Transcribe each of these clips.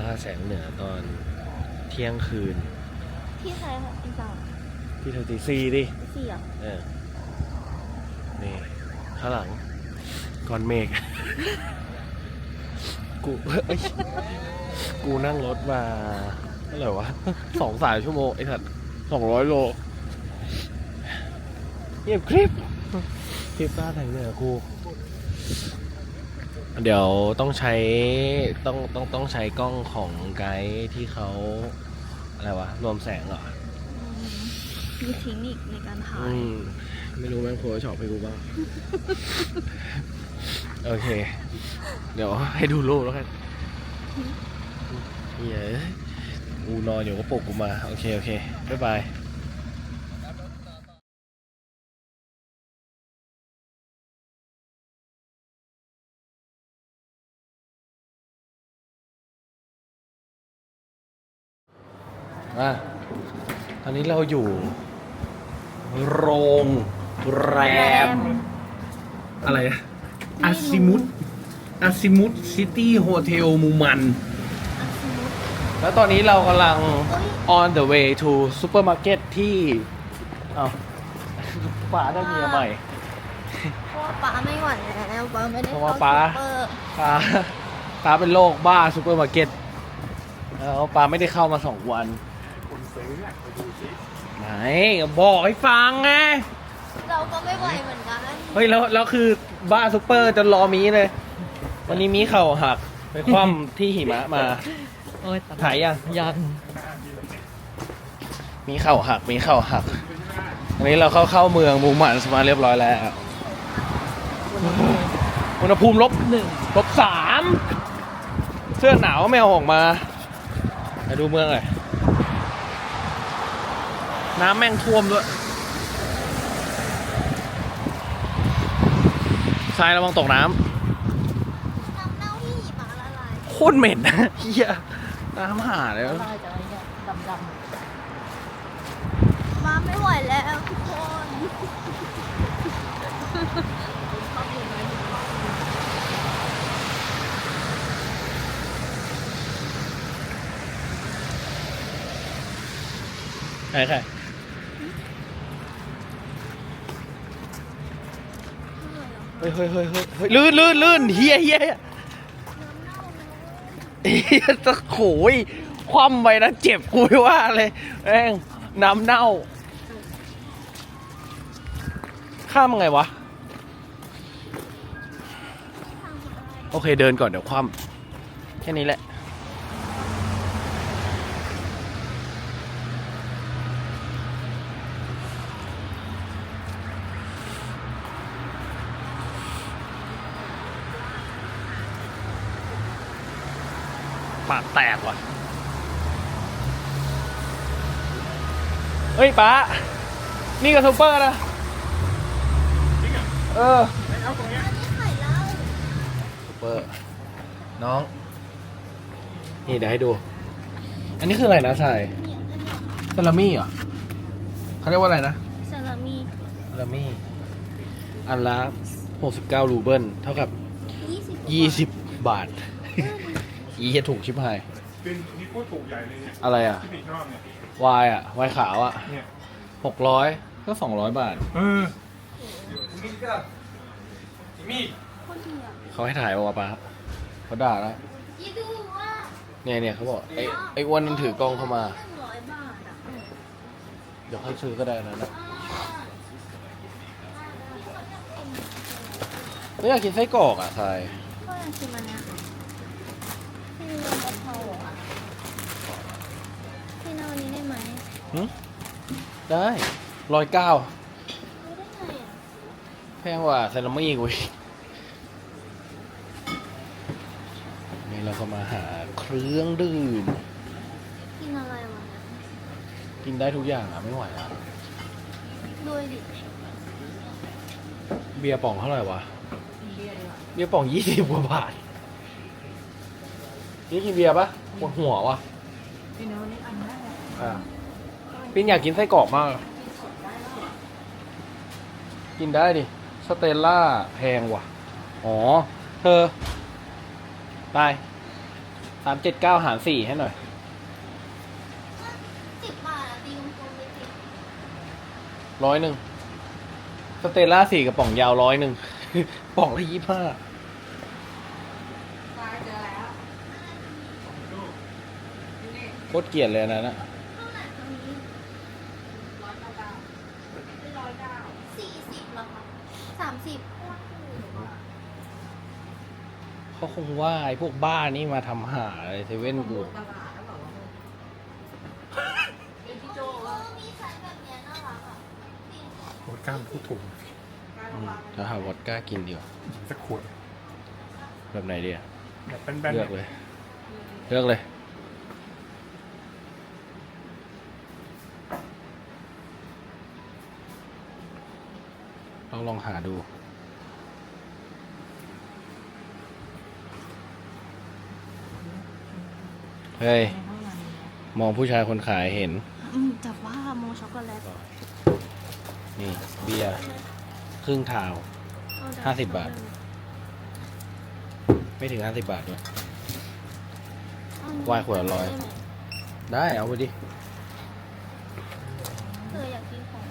ล่าแสงเหนือตอนเที่ยงคืน ที่ใครคะอีสานที่เธอตีซีดิเสี่ยงเออนี่ข้างหลังก้อนเมฆ กูเอ้ยกูนั่งรถมาเท่าไหร่วะสองสายชั่วโมงไอ้สัตว์สองร้อยโลเงียบคลิปคลิปล่าแสงเหนือกู เดี๋ยวต้องใช้ต้องต้องต้องใช้กล้องของไกด์ที่เขาอะไรวะ รวมแสงเหรอมีเทคนิคในการถ่าอืยมไม่รู้แม่งโพสชอบให้กูบ้าง โอเค เดี๋ยวให้ดูรูปแล้วกันเหี้ยกูนอนอยู่ก็ปลุกกูมา โอเค โอเค บ๊ายบาย อะตอนนี้เราอยู่ โรงแรม อะไรอะอาซิมุตอาซิมุตซิตี้โฮเทลมูมัน แล้วตอนนี้เรากำลัง on the way to supermarket ที่อ้าวป๋าได้เมียใหม่ เพราะว่าป้าไม่ไหวแล้วป้าไม่ได้เพราะว่าเข้ป๊า ซุปเปอร์ป๋าป๋าเป็นโรคบ้าซูเปอร์มาร์เก็ตแล้วป๋าไม่ได้เข้ามาสองวัน ไหนบอกให้ฟังไงเราก็ไม่ไหวเหมือนกันเฮ้ยแล้วแล้วคือบ้าซูเปอร์จนรอมีเลย วันนี้มีเข่าหักไปคว่ำที่หิมะมาโอ้ยหายยังยังมีเข่าหักมีเข่าหักวันนี้เราเข้าเข้าเมืองมูหมันมาเรียบร้อยแล้วอุณหภูมิลบหนึ่งลบสามเสื้อหนาวไม่เอาออกมามาดูเมืองหน่อย น้ำแม่งท่วมด้วยทรายระวังตกน้ำน้ำเน่าที่หิมะละลายโคตรเหม็นนะเฮียน้ำหาแล้วลายจากอะไรเนี่ยดำดป้าไม่ไหวแล้วทุกคนใครใค เฮ้ยเฮ้ยเฮ้ยเฮ้ยลื่นลื่นลื่นเฮียเฮียเฮียจะโขยคว่ำไปนะเจ็บกูว่าเลยแองน้ำเน่า ข้ามไงวะ โอเคเดินก่อนเดี๋ยวคว่ำแค่นี้แหละ แตกว่ะเฮ้ยป้า นี่ก็ซูเปอร์นะเอออันนี้ไข่เหล้าซูเปอร์น้อง นี่เดี๋ยวให้ดู อันนี้คืออะไรนะชายเนี่ยอันเนี้ยซาลามี่เหรอเขาเรียกว่าอะไรนะซาลามิซาลามี่อันละ69รูเบิลเท่ากับยี่สิบ20 บาท อีจะถูกชิบหาย เป็นนี่โคตรถูกใหญ่เลยเนี่ยอะไรอะ ที่พี่ชอบเนี่ยวายอะ วายขาวอะเนี่ย600ก็200บาท เออคนเดียวเขาให้ถ่ายว่าป้าเขาด่าแล้ว ยี่ดูว่าเนี่ยเนี่ยเขาบอกไอ้ไอ้อ้วนนั่นถือกล้องเข้ามา หนึ่งร้อยบาทอะเดี๋ยวค่อยซื้อก็ได้นะนะไม่อยากกินไส้กรอกอะทรายก็อยากกินมันเนี้ยพี่มีกะเพราเหรอพี่นเอาอันนี้ได้ไหม ได้ร้อยเก้าไม่ได้ไงอะแพงกว่าซาลามี่กูอีกนี่เราก็มาหาเครื่องดื่ม กินอะไรวะเนี่ยกินได้ทุกอย่างอะ ไม่ไหวอะด้วยดิ เบียร์ป่องเท่าไหร่วะ เบียร์ป่องยี่สิบกว่าบาท นี่กินเบียร์ปะปวดหัววะำพี่โน้ตนี่อันแรกอ่า ปินอยากกินไส้กรอกมาก กินได้ดิ สเตลล่าแพงว่ะ อ๋อ เธอ ไปไปามเจ็ดเก้าหารสี่ให้หน่อย สิบบาทอะตีวงกลมเลยสิร้อยหนึ่ง สเตลล่าสี่กระป๋องยาวร้อยหนึ่ง ป๋องละยี่ห้าโคตรเกลียดเลยนะนะ เท่าไหร่ตรงนี้ สี่สิบเหรอคะสามสิบเขาคงว่าไอ้พวกบ้านี่มาทำหาอะไรเซเว่นกูเออมีไซส์แบบเนี้ยน่ารักอะจริงโอ้ก้ามพูดถูกอืมแล้วหาวอดก้ากินดีกว่าสักขวดแบบไหนดีอะแบบแบนๆเลือกเลย เลือกเลย ลองลองหาดู เฮ้ยมองผู้ชายคนขายเห็น อืมแต่ว่าโมช็อกโกแลตนี่ เบียร์ครึ่งทาว ห้าสิบบาท ไม่ถึงห้าสิบบาทด้วย วายขวดละร้อย ได้เอาไปดิ เธออยากกินของ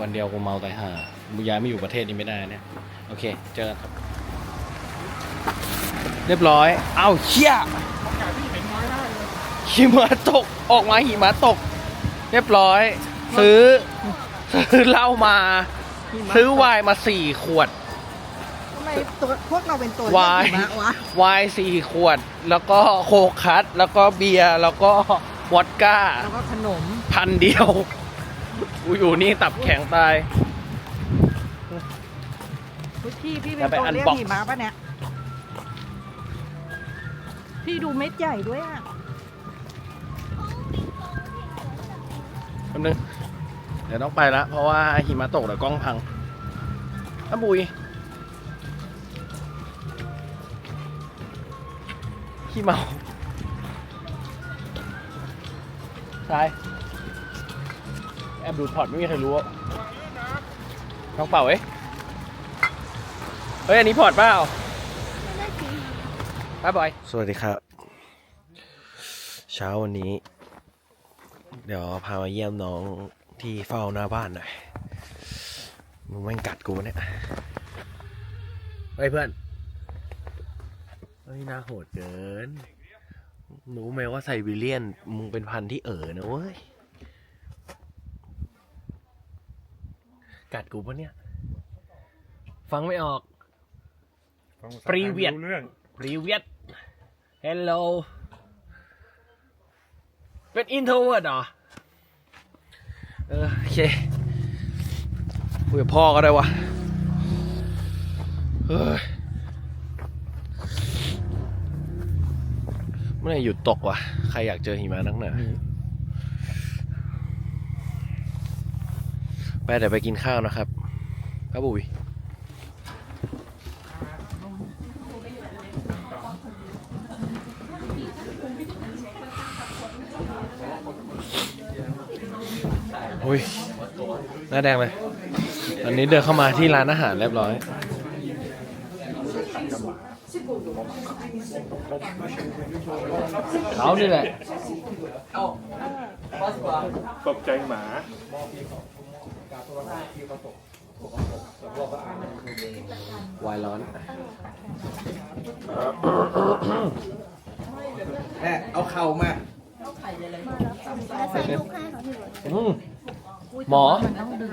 วันเดียวกูเมาตายห่ามึงย้ายไม่อยู่ประเทศนี้ไม่ได้เนี่ย โอเค เจอกันครับ เรียบร้อย เอ้าเชี่ยหิมะตก ออกมาหิมะตก เรียบร้อย ซื้อ ซื้อเหล้ามา ซื้อไวน์มาสี่ขวด ทำไมตัวพวกเราเป็นตัววายเรีกหิมะวะไวน์สี่ขวด แล้วก็โคคัสแล้วก็เบียร์ แล้วก็วอดก้า แล้วก็ขนม พันเดียว กูอยู่นี่ตับแข็งตายทุกที่พี่เป็จะนไปตัวเรียก unbox หิมะปะเนี่ย พี่ดูเม็ดใหญ่ด้วยอะแป๊บนึง เดี๋ยวต้องไปละเพราะว่าหิมะตกเดี๋ยวกล้องพังอ้าบุยขี้เมาใช่ แอบดูดพอร์ตไม่มีใครรู้อะลองเป่าเอ้ยเฮ้ย อันนี้พอร์ตเปล่าบ๊ายบายสวัสดีครับ เช้าวันนี้ เดี๋ยวพามาเยี่ยมน้องที่เฝ้าหน้าบ้านหน่อย มึงแม่งกัดกูเนี่ยเฮ้ยเพื่อน เฮ้ยน่าโหดเกิน รู้ไหมว่าไซบีเรียน มึงเป็นพันธุ์ที่เอ๋อนะเว้ย กัดกูปะเนี่ย ฟังไม่ออก ปรีเวียดปรีเวียดเฮลโลเป็นอินโทรเวิร์ดเหรอ เออโอเคคุยกับพ่อก็ได้วะเฮ้ยเมื่อไหร่หยุดตกวะ ใครอยากเจอหิมะนักหนา ไปเดี๋ยวไปกินข้าวนะครับครับบุยอุ้ย หน้าแดงเลยอันนี้เดินเข้ามาที่ร้านอาหารเรียบร้อย เขานี่แหละตกใจหมาวายร้อนแม่เอาเข่ามาใส่ลูกให้เขาที่รถอืมหมอมันต้องดึง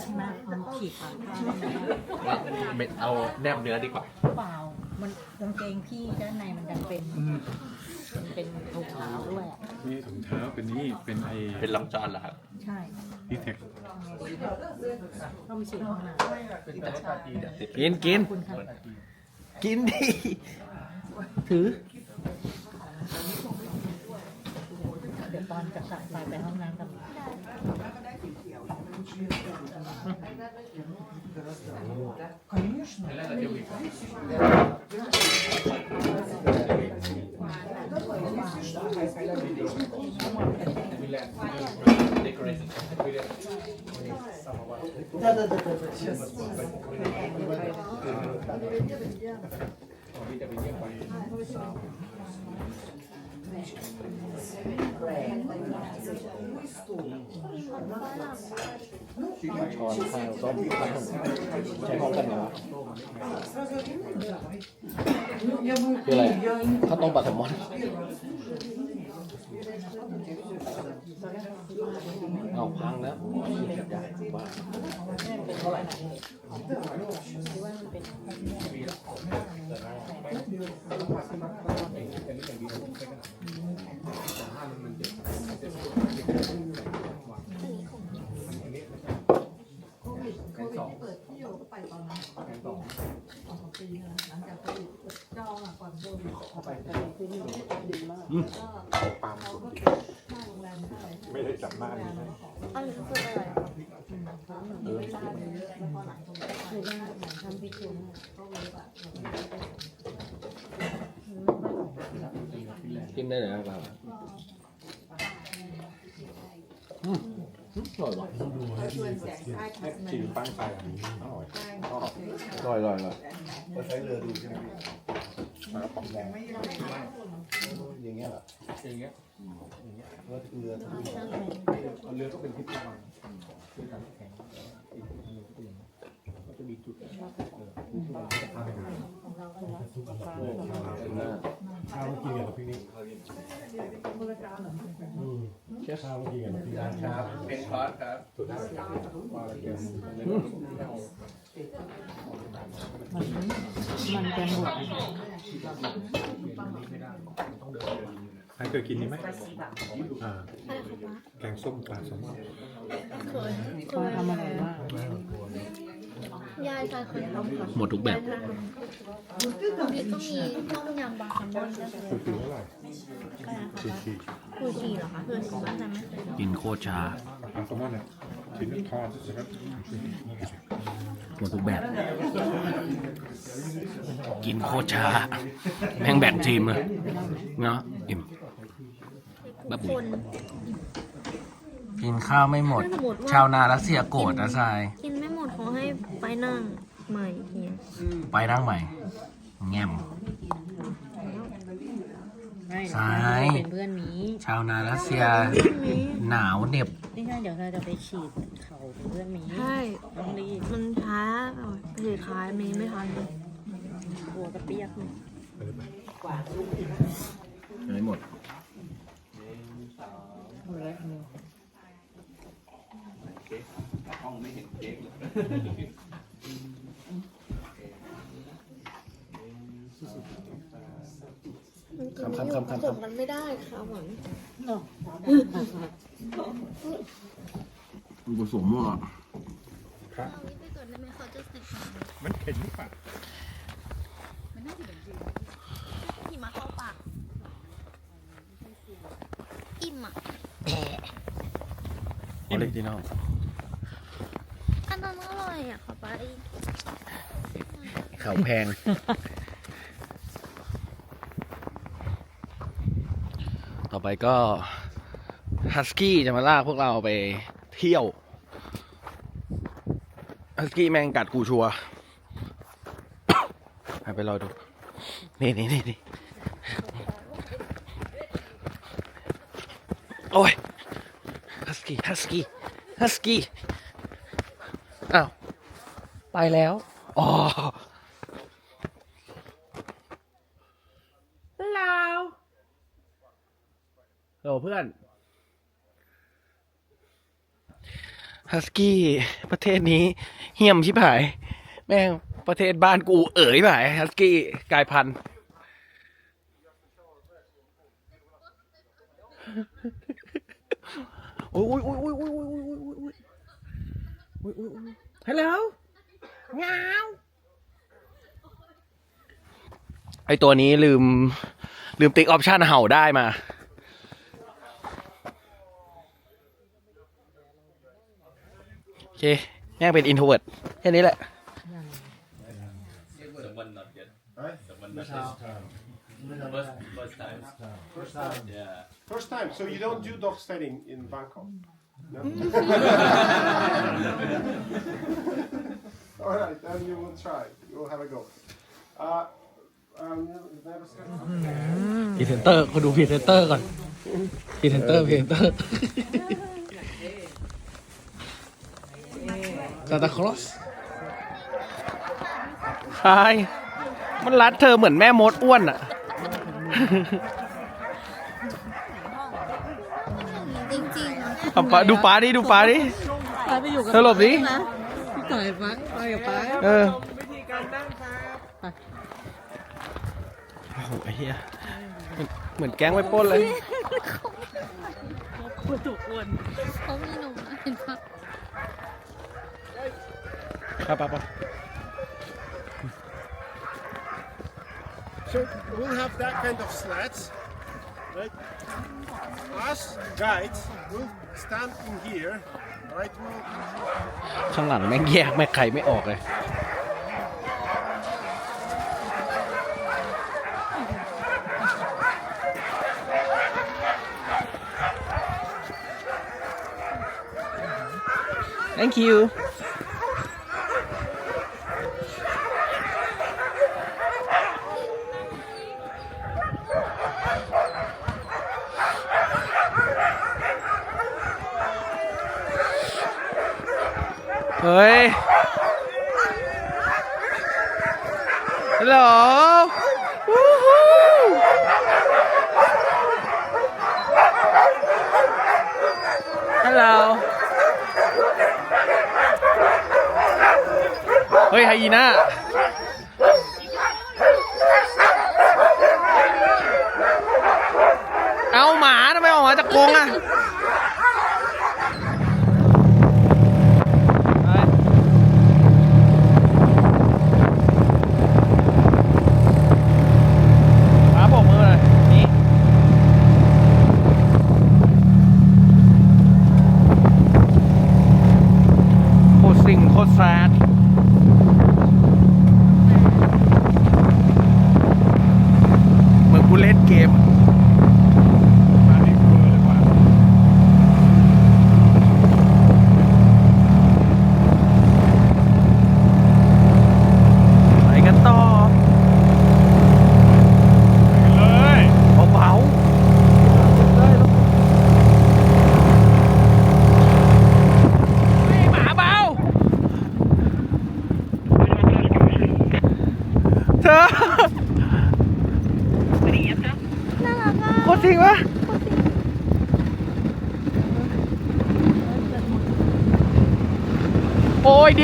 มันมามากเม็ดเอาแนบเนื้อดีกว่าเปล่ามันกางเกงพี่ด้านในมันดันเป็น มันเป็นถุงเท้าด้วยอะนี่ถุงเท้าเป็นนี่เป็นไอเป็นลำจอนเหรอครับใช่ดีเทคต้องมีสูตรข้างหน้ากินกินคุณค่ะกินดิถือเดี๋ยวตอนจะสายไปไปห้องน้ำกัน เช้อนข้าวต้มข้าวต้มใช้พร้อมกันเหรอวะ คืออะไรข้าวต้มปลาแซลมอนเอาพังแล้วบ้าเท่าไหร่คิดว่ามันเป็น ปามไม่ได้จับบ้านเลยอันนี้คืออะไรกินได้เลยครับอืม อืมอร่อยว่ะกินปั้นไปอร่อยอร่อยอร่อยอร่อยก็ใช้เรือดูใช่ไหมพี่อย่างเงี้ยเหรออย่างเงี้ยว่างเงี้ยเรือทุกเอเรือก็เป็นพิษระวังคือการแข็งอีกอันหนึงก็เป็นก็จะมีจุดข้าวกินกับพี่นี่ ข้าวกินกับพี่นี่ครับ เป็นคอร์สครับมันจะหมดใครเคยกินนี้ไหมอ่าแกงส้มปลาแซลมอนเคยเคยทำอะไรมากยายชายเคยทำค่ะหมดทุกแบบมีก็มีต้มยำปลาแซลมอนก็คือคือคือเท่าไหร่ อะไรนะคะคือชีคูชีเหรอคะคือของบ้านใช่ไหมกินโคตรช้าปลาแซลมอนเนี่ยชิ้นทอดใช่ไหมหมดทุกแบบ กินโคตรช้าแม่งแบ่งทีมเลยเนาะอิ่ม แบบคนกินข้าวไม่หมด ถ้าสมมติว่าชาวนารัสเซียโกรธนะทราย กินไม่หมดเขาให้ไปนั่งใหม่เฮียไปนั่งใหม่ แง่ม ไม่สาย เป็นเพื่อนหมีชาวนารัสเซีย หนาวเหน็บ นี่ใช่เดี๋ยวเราจะไปฉีดเขาเป็นเพื่อนหมีใช่ ต้องรีบมันช้าไปสุดท้ายมีไม่ทันเลยกลัวกระเปียกเลยไม่หมดหมดแล้วเนี่ยห้องไม่เห็นเค้กเลย คำคำคำคำผมมันไม่ได้ค่ะหวังเนาะมันผสมอะเอานี้ไปก่อนได้ไหมเขาจะติดมันเข็นหรือเปล่าหิมะเข้าปากอิ่มอะออริจินอลอันนั้นอร่อยอะค่ะไปเขาแพง ต่อไปก็ฮัสกี้จะมาลากพวกเราไปเที่ยวฮัสกี้แมงกัดกูชัวร์ให้ไปรอดู นี่นี่นี่นี่โอ้ยฮัสกี้ฮัสกี้ฮัสกี้อ้าว ไปแล้ว อ๋อลาว โหลเพื่อนฮัสกี้ประเทศนี้เฮี้ยมชิบหาย แม่งประเทศบ้านกูเอ๋ยไปฮัสกี้กลายพันธุ์โอ้ยโอ้ยโอ้ยโอ้ยโอ้ยโอ้ยโอ้ยโอ้ยโอ้ยโอ้ยโอ้ยโอ้ยฮัลโหลเงาไอตัวนี้ลืม ลืมติ๊กออปชันเห่าได้มา อเคแม่งเป็นอินโทรเวิร์ดแค่นี้แหละ Someone not yet. Someone not yet. First, first time. First time. Yeah. First time, so you don't do dog sledding in Bangkok? No? Alright, then you will try. You will have a go. Uh, Um, never said พรีเซนเตอร์ก็ดูพรีเซนเตอร์ก่อนพรีเซนเตอร์พรีเซนเตอร์ซานตาคลอสใช่มันรัดเธอเหมือนแม่มดอ้วนอะจริงเอาปลาดูปลาดิดูปลาดิไปไปอยู่กับเธอหลบดินะพี่ต่อยฟักไปกับป้าเออโอ้โหไอ้เหี้ยเหมือนเหมือนแก๊งไว้ปล้นเลยคนถูกอ้วนๆเขามีหนุ่มนะเห็นปะ ไปไปไป So we'll have that kind of sleds, right? Us guides will stand in here, right? We'll ข้างหลังแม่งแยกไม่ใครไม่ออกเลย thank you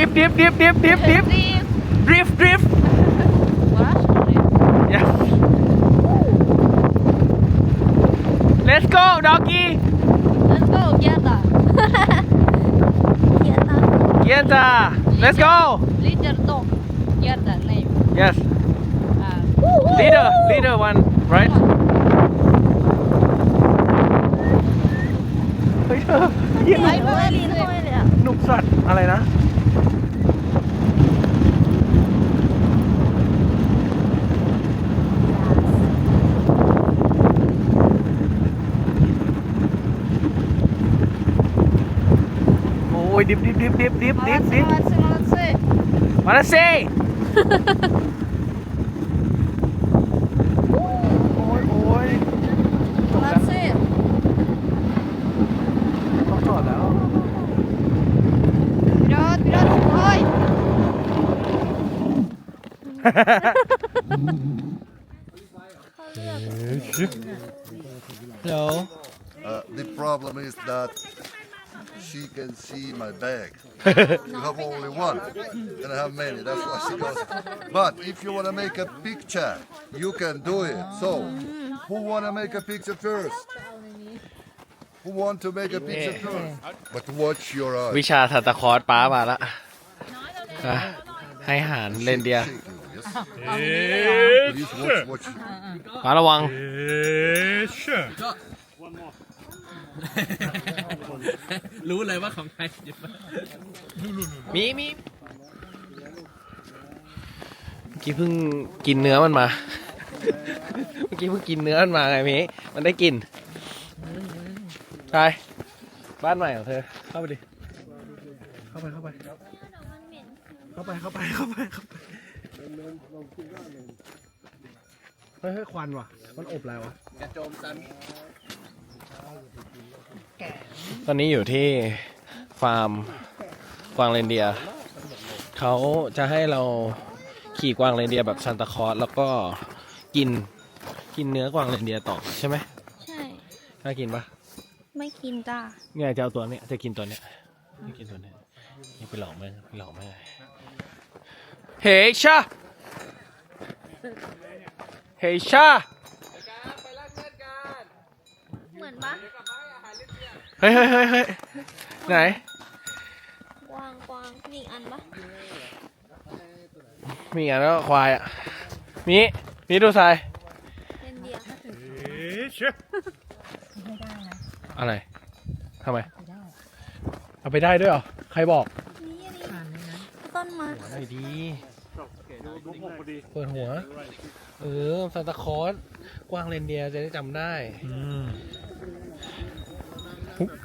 ดิฟดิฟดิฟดิฟดิฟดิฟ รีบ ดริฟต์ดริฟต์ yes let's go doggy Let's go quieta quieta quieta let's go leader dog quieta name yes ah leader leader one right เฮ้ยเธอเหี้ย ไปด้วยลิ้นด้วยเลยอ่ะ หนุกสัตว์อะไรนะ dip, dip, dip, dip, dip, dip, dip. Uh, the problem is that she can see my bag. you have only one, and I have many. That's why she goes. But if you want to make a picture, you can do it. So, who want to make a picture first? Who want to make a picture first? But watch your วิ eyes. ชาซานตาคลอสป้ามาแล้วอ่ะให้อาหารเลนเดียร์ Shake you, yes? Please watch, watch. ป้าระวัง รู้เลยว่าของใครมีมีเมื่อกี้เพิ่งกินเนื้อมันมา เมื่อกี้เพิ่งกินเนื้อมันมาไงมีมันได้กลินใช่บ้านใหม่ของเธอ เข้าไปดิ เข้าไปเข้าไป เข้าไปเข้าไปเข้าไปเข้าไปเฮ้ยเฮ้ยควันว่ะ มันอบอะไรวะ กระโจมซัน ตอนนี้อยู่ที่ฟาร์มกวางเรนเดียร์เขาจะให้เราขี่กวางเรนเดียร์แบบซันตาคลอสแล้วก็กินกินเนื้อกวางเรนเดียร์ต่อใช่ไหมใช่ น่ากินปะไม่กินจ้าเนี่ยจะเอาตัวเนี้ยจะกินตัวเนี้ยจะกินตัวเนี้ยนี่ไปหลอกแม่งไปหลอกแม่งเฮ้ยชาเฮ้ยชาเหมือนปะ เฮ้ยเฮ้ยเฮ้ยเฮ้ยไหน กวางกวางมีอีกอันปะมีอันแล้วควายอะ มี มีดูทราย เรนเดียร์ไม่ได้นะอะไรทำไม ไม่ได้เอาไปได้ด้วยเหรอ ใครบอกนี่อันนี้ผ่านเลยนะต้นไม้ได้ดีดูผมพอดีเปิดหัว เออซานตาคลอสกวางเรนเดียร์จะได้จำได้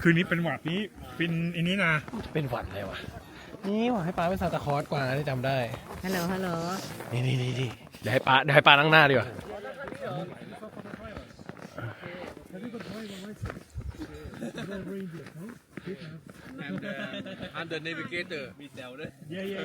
คืนนี้เป็นหวัดนี้เป็นอันนี้นะเป็นหวัดเลยวะนี่หว่าให้ป้าเป็นซานตาคลอสกวางจะได้จำได้ ฮัลโหล ฮัลโหล นี่นี่นี่นี่เดี๋ยวให้ป้าเดี๋ยวให้ป้านั่งหน้าดีกว่าอันเดอร์เนวิเกเตอร์มีแซวด้วยเย่เย่